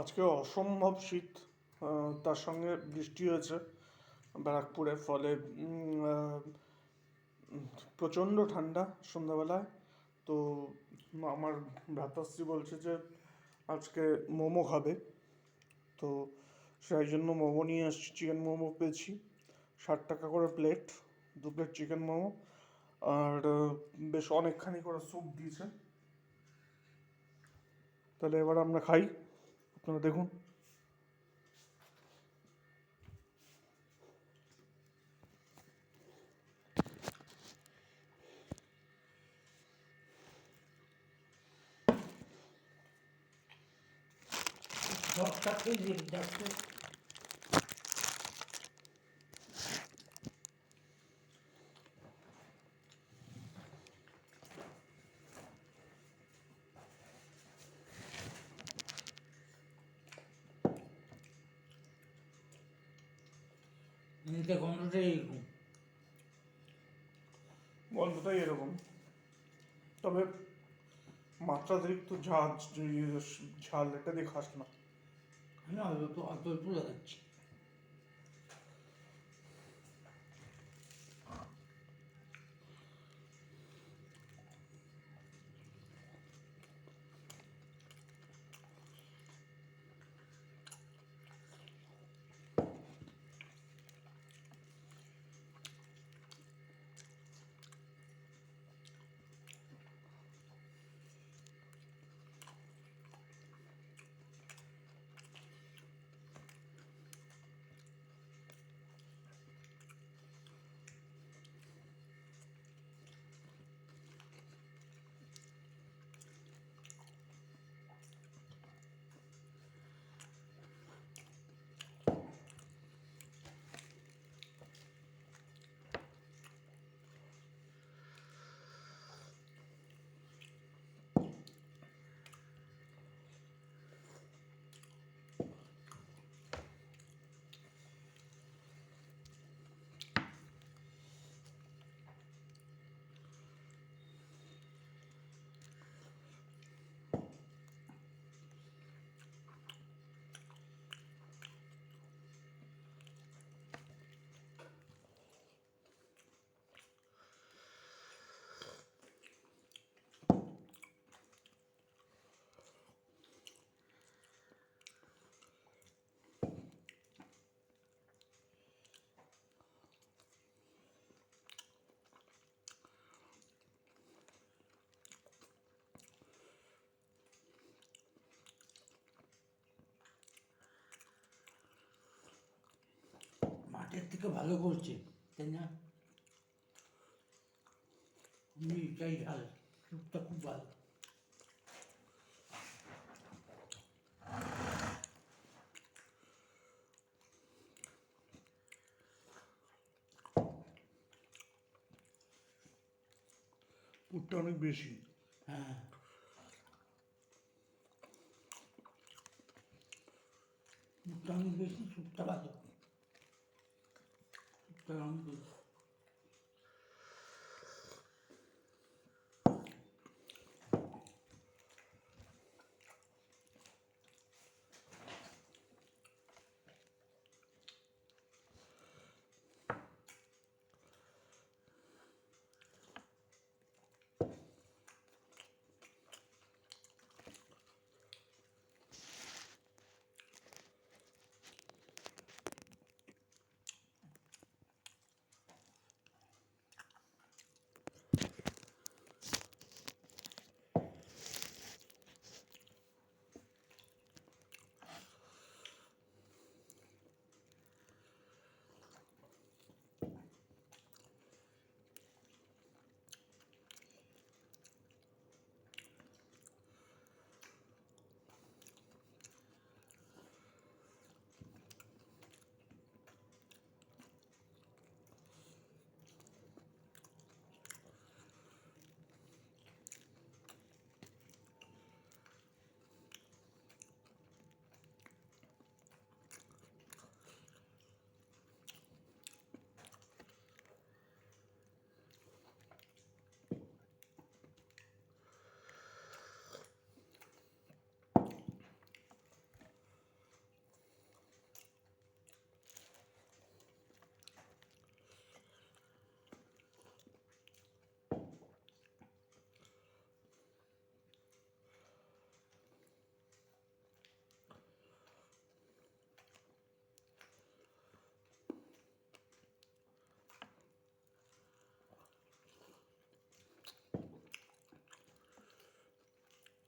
আজকে অসম্ভব শীত তার সঙ্গে বৃষ্টি হয়েছে ব্যারাকপুরে, ফলে প্রচণ্ড ঠান্ডা সন্ধ্যাবেলায়। তো আমার ভ্রাতাশ্রী বলছে যে আজকে মোমো খাবে। তো সেই জন্য মোমো নিয়ে আসছি চিকেন মোমো পেয়েছি। ষাট টাকা করে প্লেট, দু প্লেট চিকেন মোমো। আর বেশ অনেকখানি করে স্যুপ দিয়েছে। তাহলে এবার আমরা খাই। আপনারা দেখুন। সবটাকেই দিয়ে যাচ্ছে নিতে গন্ধটাই এরকম। গন্ধটাই এরকম। তবে মাত্রাতিরিক্ত ঝাল ঝাল এটা দিয়ে খাস না। হ্যাঁ অল্প অল্প অল্প লাগাচ্ছি মাঠের থেকে ভালো করছে তাই না আমি এটাই ঝাল স্যুপটা খুব ভালো পুরটা অনেক বেশি হ্যাঁ স্যুপটা অনেক বেশি স্যুপটা ভালো স্যুপটা অনেক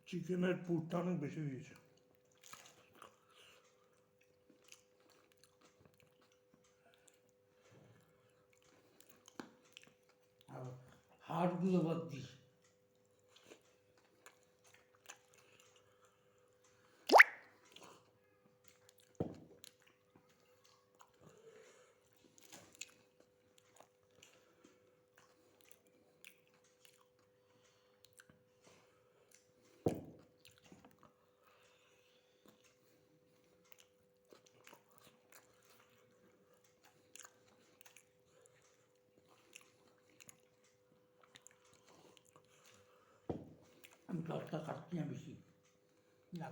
চিকেনের পুরটা অনেক বেশি দিয়েছে আর হাড়গুলো বাদ দিস। আমি তরকা কাটছি না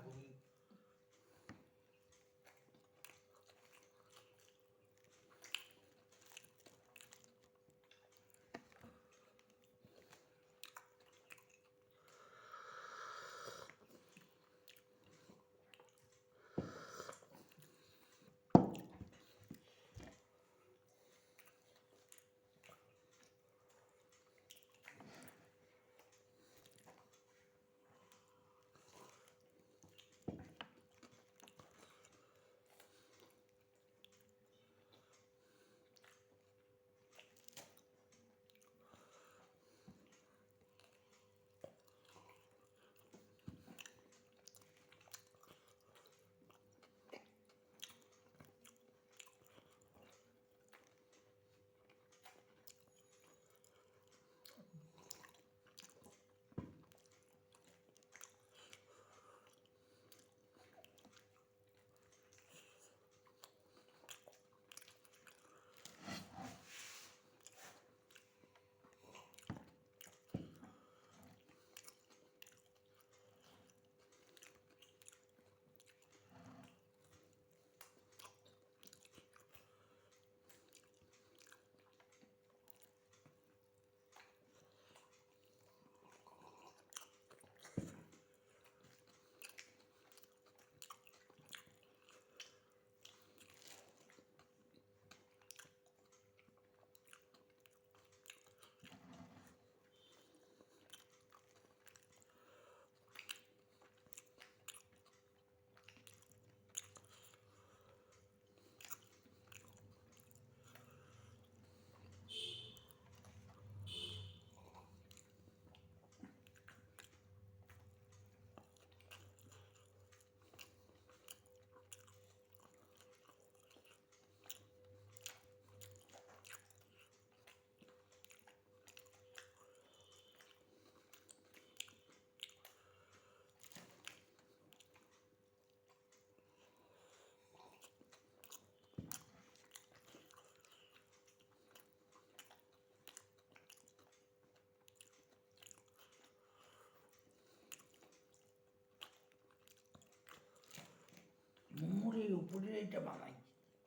মোমোরের উপরে এটা বানাই।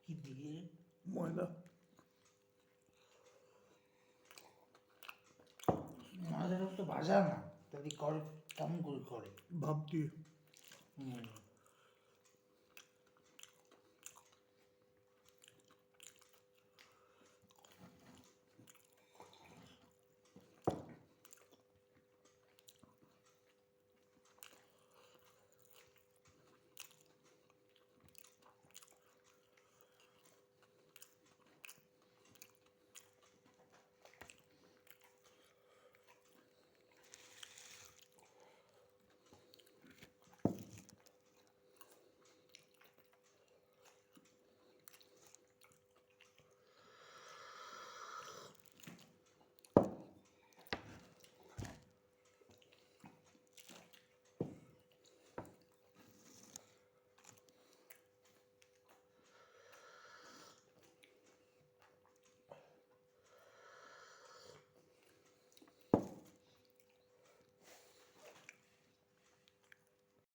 কি দিয়ে? ময়লা। মাছের তো ভাজা না তাহলে করে কেমন করে করে। ভাব দিয়ে। হুম।